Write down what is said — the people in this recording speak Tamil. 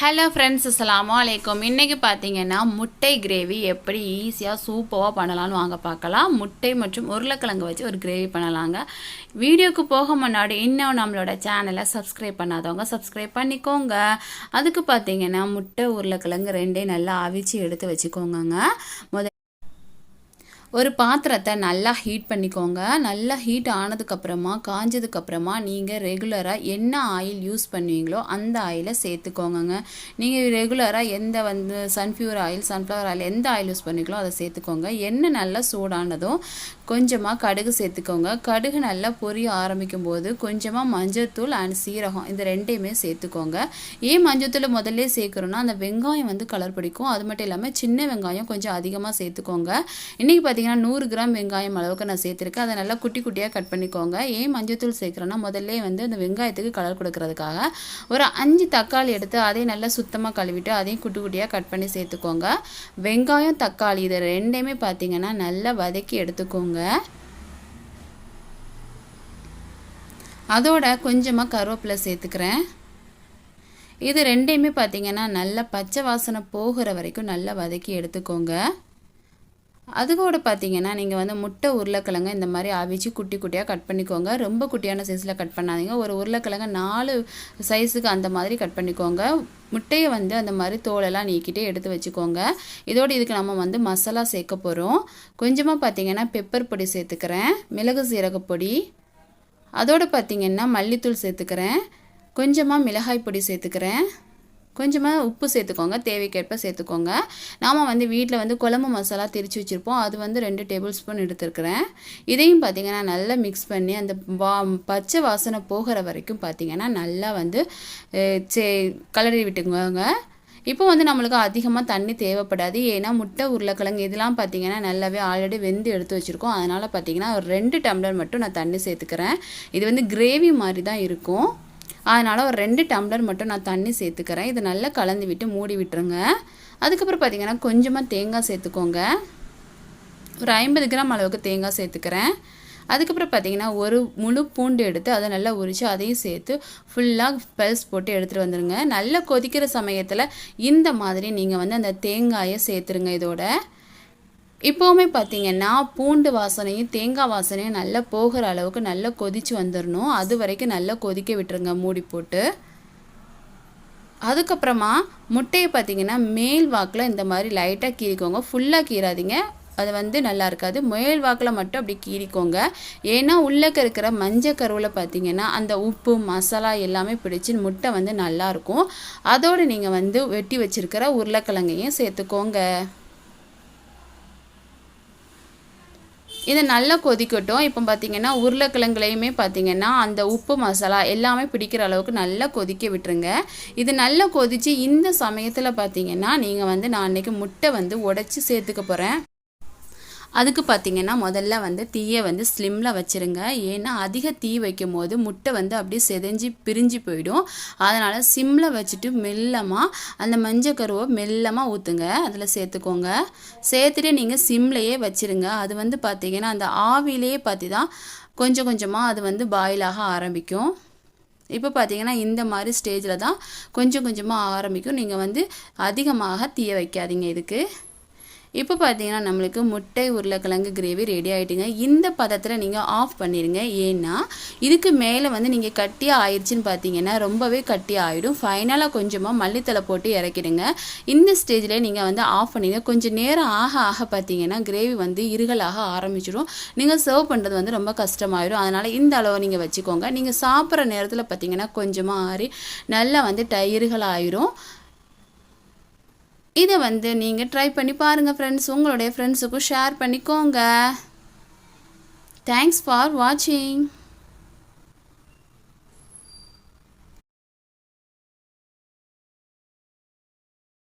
ஹலோ ஃப்ரெண்ட்ஸ் அஸ்லாம் வலைக்கம் இன்றைக்கி பார்த்தீங்கன்னா முட்டை கிரேவி எப்படி ஈஸியாக சூப்பராக பண்ணலான்னு வாங்க பார்க்கலாம். முட்டை மற்றும் உருளைக்கிழங்கு வச்சு ஒரு கிரேவி பண்ணலாங்க. வீடியோக்கு போக முன்னாடி இன்னும் நம்மளோட சேனலை சப்ஸ்கிரைப் பண்ணாதவங்க சப்ஸ்கிரைப் பண்ணிக்கோங்க. அதுக்கு பார்த்தீங்கன்னா முட்டை உருளைக்கிழங்கு ரெண்டையும் நல்லா அவிச்சு எடுத்து வச்சுக்கோங்கங்க. முத ஒரு பாத்திரத்தை நல்லா ஹீட் பண்ணிக்கோங்க. நல்லா ஹீட் ஆனதுக்கப்புறமா காஞ்சதுக்கப்புறமா நீங்கள் ரெகுலராக என்ன ஆயில் யூஸ் பண்ணுவீங்களோ அந்த ஆயிலை சேர்த்துக்கோங்க நீங்கள் ரெகுலராக எந்த வந்து சன்ஃப்யூர் ஆயில் சன்ஃப்ளவர் ஆயில் எந்த ஆயில் யூஸ் பண்ணிக்கலோ அதை சேர்த்துக்கோங்க. எண்ணெய் நல்லா சூடானதும் கொஞ்சமாக கடுகு சேர்த்துக்கோங்க. கடுகு நல்லா பொரிய ஆரம்பிக்கும் போது கொஞ்சமாக மஞ்சள்தூள் அண்ட் சீரகம் இந்த ரெண்டையுமே சேர்த்துக்கோங்க. ஏன் மஞ்சத்தூள் முதல்ல சேர்க்குறோன்னா அந்த வெங்காயம் வந்து கலர் பிடிக்கும். அது மட்டும் இல்லாமல் சின்ன வெங்காயம் கொஞ்சம் அதிகமாக சேர்த்துக்கோங்க. இன்றைக்கி பார்த்தீங்கன்னா நூறு கிராம் வெங்காயம் அளவுக்கு நான் சேர்த்துருக்கேன். அதை நல்லா குட்டி குட்டியாக கட் பண்ணிக்கோங்க. ஏன் மஞ்சத்தூள் சேர்க்குறேன்னா முதல்ல வந்து அந்த வெங்காயத்துக்கு கலர் கொடுக்கறதுக்காக ஒரு அஞ்சு தக்காளி எடுத்து அதையும் நல்லா சுத்தமாக கழுவிட்டு அதையும் குட்டி குட்டியாக கட் பண்ணி சேர்த்துக்கோங்க. வெங்காயம் தக்காளி இதை ரெண்டையுமே பார்த்தீங்கன்னா நல்லா வதக்கி எடுத்துக்கோங்க. அதோட கொஞ்சமாக கருவேப்பிலை சேர்த்துக்கிறேன். இது ரெண்டையுமே பார்த்தீங்கன்னா நல்லா பச்சை வாசனை போகிற வரைக்கும் நல்லா வதக்கி எடுத்துக்கோங்க. அது கூட பார்த்தீங்கன்னா நீங்கள் வந்து முட்டை உருளைக்கிழங்கு இந்த மாதிரி அவிச்சு குட்டி குட்டியாக கட் பண்ணிக்கோங்க. ரொம்ப குட்டியான சைஸில் கட் பண்ணாதீங்க. ஒரு உருளைக்கிழங்கு நாலு சைஸுக்கு அந்த மாதிரி கட் பண்ணிக்கோங்க. முட்டையை வந்து அந்த மாதிரி தோலெல்லாம் நீக்கிட்டே எடுத்து வச்சுக்கோங்க. இதோடு இதுக்கு நம்ம வந்து மசாலா சேர்க்க போகிறோம் கொஞ்சமாக பார்த்தீங்கன்னா பெப்பர் பொடி சேர்த்துக்கிறேன். மிளகு சீரகப்பொடி அதோடு பார்த்தீங்கன்னா மல்லித்தூள் சேர்த்துக்கிறேன். கொஞ்சமாக மிளகாய் பொடி சேர்த்துக்கிறேன். கொஞ்சமாக உப்பு சேர்த்துக்கோங்க தேவைக்கேற்ப சேர்த்துக்கோங்க. நாம் வந்து வீட்டில் வந்து குழம்பு மசாலா திரிச்சு வச்சுருப்போம். அது வந்து ரெண்டு டேபிள் ஸ்பூன் எடுத்துருக்குறேன். இதையும் பார்த்திங்கன்னா நல்லா மிக்ஸ் பண்ணி அந்த வா பச்சை வாசனை போகிற வரைக்கும் பார்த்திங்கன்னா நல்லா வந்து சே கலரி விட்டுக்கோங்க. இப்போ வந்து நம்மளுக்கு அதிகமாக தண்ணி தேவைப்படாது. ஏன்னா முட்டை உருளைக்கிழங்கு இதெல்லாம் பார்த்தீங்கன்னா நல்லாவே ஆல்ரெடி வெந்து எடுத்து வச்சுருக்கோம். அதனால் பார்த்தீங்கன்னா ஒரு ரெண்டு டம்ளர் மட்டும் நான் தண்ணி சேர்த்துக்கிறேன். இது வந்து கிரேவி மாதிரி தான் இருக்கும். அதனால் ஒரு ரெண்டு டம்ளர் மட்டும் நான் தண்ணி சேர்த்துக்கிறேன். இதை நல்லா கலந்து விட்டு மூடி விட்டுருங்க. அதுக்கப்புறம் பார்த்திங்கன்னா கொஞ்சமாக தேங்காய் சேர்த்துக்கோங்க. ஒரு ஐம்பது கிராம் அளவுக்கு தேங்காய் சேர்த்துக்கிறேன். அதுக்கப்புறம் பார்த்தீங்கன்னா ஒரு முழு பூண்டு எடுத்து அதை நல்லா உரித்து அதையும் சேர்த்து ஃபுல்லாக பல்ஸ் போட்டு எடுத்துகிட்டு வந்துடுங்க நல்லா கொதிக்கிற சமயத்தில் இந்த மாதிரி நீங்கள் வந்து அந்த தேங்காயை சேர்த்துருங்க இதோட. இப்போவுமே பார்த்தீங்கன்னா பூண்டு வாசனையும் தேங்காய் வாசனையும் நல்லா போகிற அளவுக்கு நல்லா கொதித்து வந்துடணும் அது வரைக்கும் நல்லா கொதிக்க விட்டுருங்க மூடி போட்டு. அதுக்கப்புறமா முட்டையை பார்த்தீங்கன்னா மேல் வாக்கில் இந்த மாதிரி லைட்டாக கீறிக்கோங்க. ஃபுல்லாக கீறாதீங்க. அது வந்து நல்லா இருக்காது. மேல் வாக்கில் மட்டும் அப்படி கீறிக்கோங்க. ஏன்னா உள்ளக்க இருக்கிற மஞ்சள் கருவில் பார்த்தீங்கன்னா அந்த உப்பு மசாலா எல்லாமே பிடிச்சி முட்டை வந்து நல்லாயிருக்கும் அதோடு நீங்கள் வந்து வெட்டி வச்சுருக்கிற உருளைக்கிழங்கையும் சேர்த்துக்கோங்க. இது நல்லா கொதிக்கட்டும். இப்போ பார்த்திங்கன்னா உருளைக்கிழங்குலையுமே பார்த்திங்கன்னா அந்த உப்பு மசாலா எல்லாமே பிடிக்கிற அளவுக்கு நல்லா கொதிக்க விட்டுருங்க. இது நல்லா கொதித்து இந்த சமயத்தில் பார்த்தீங்கன்னா நீங்கள் வந்து நான் அன்றைக்கி முட்டை வந்து உடச்சி சேர்த்துக்க போகிறேன் அதுக்கு பார்த்தீங்கன்னா முதல்ல வந்து தீயை வந்து ஸ்லிம்மில் வச்சுருங்க. ஏன்னா அதிக தீ வைக்கும் போது முட்டை வந்து அப்படியே செதஞ்சு பிரிஞ்சு போயிடும். அதனால் சிம்மில் வச்சுட்டு மெல்லமாக அந்த மஞ்சள் கருவை மெல்லமாக ஊற்றுங்க அதில் சேர்த்துக்கோங்க. சேர்த்துட்டு நீங்கள் சிம்லையே வச்சுருங்க. அது வந்து பார்த்திங்கன்னா அந்த ஆவிலேயே பார்த்து தான் கொஞ்சம் கொஞ்சமாக அது வந்து பாயிலாக ஆரம்பிக்கும். இப்போ பார்த்தீங்கன்னா இந்த மாதிரி ஸ்டேஜில் தான் கொஞ்சம் கொஞ்சமாக ஆரம்பிக்கும். நீங்கள் வந்து அதிகமாக தீய வைக்காதீங்க இதுக்கு. இப்போ பார்த்தீங்கன்னா நம்மளுக்கு முட்டை உருளைக்கிழங்கு கிரேவி ரெடி ஆகிட்டுங்க இந்த பதத்தில் நீங்கள் ஆஃப் பண்ணிடுங்க ஏன்னா இதுக்கு மேலே வந்து நீங்கள் கட்டியாக ஆயிடுச்சுன்னு பார்த்தீங்கன்னா ரொம்பவே கட்டி ஆகிடும் ஃபைனலாக கொஞ்சமாக மல்லித்தலை போட்டு இறக்கிடுங்க. இந்த ஸ்டேஜில் நீங்கள் வந்து ஆஃப் பண்ணிடுங்க கொஞ்சம் நேரம் ஆக ஆக பார்த்தீங்கன்னா கிரேவி வந்து இருகலாக ஆரம்பிச்சிடும். நீங்கள் சர்வ் பண்ணுறது வந்து ரொம்ப கஷ்டமாயிடும். அதனால் இந்த அளவு நீங்கள் வச்சுக்கோங்க. நீங்கள் சாப்பிட்ற நேரத்தில் பார்த்தீங்கன்னா கொஞ்சமாக ஆறி நல்லா வந்து டயிருகள் ஆயிரும் இதை வந்து நீங்கள் ட்ரை பண்ணி பாருங்கள் ஃப்ரெண்ட்ஸ் உங்களுடைய ஃப்ரெண்ட்ஸுக்கும் ஷேர் பண்ணிக்கோங்க. தேங்க்ஸ் ஃபார் வாட்சிங்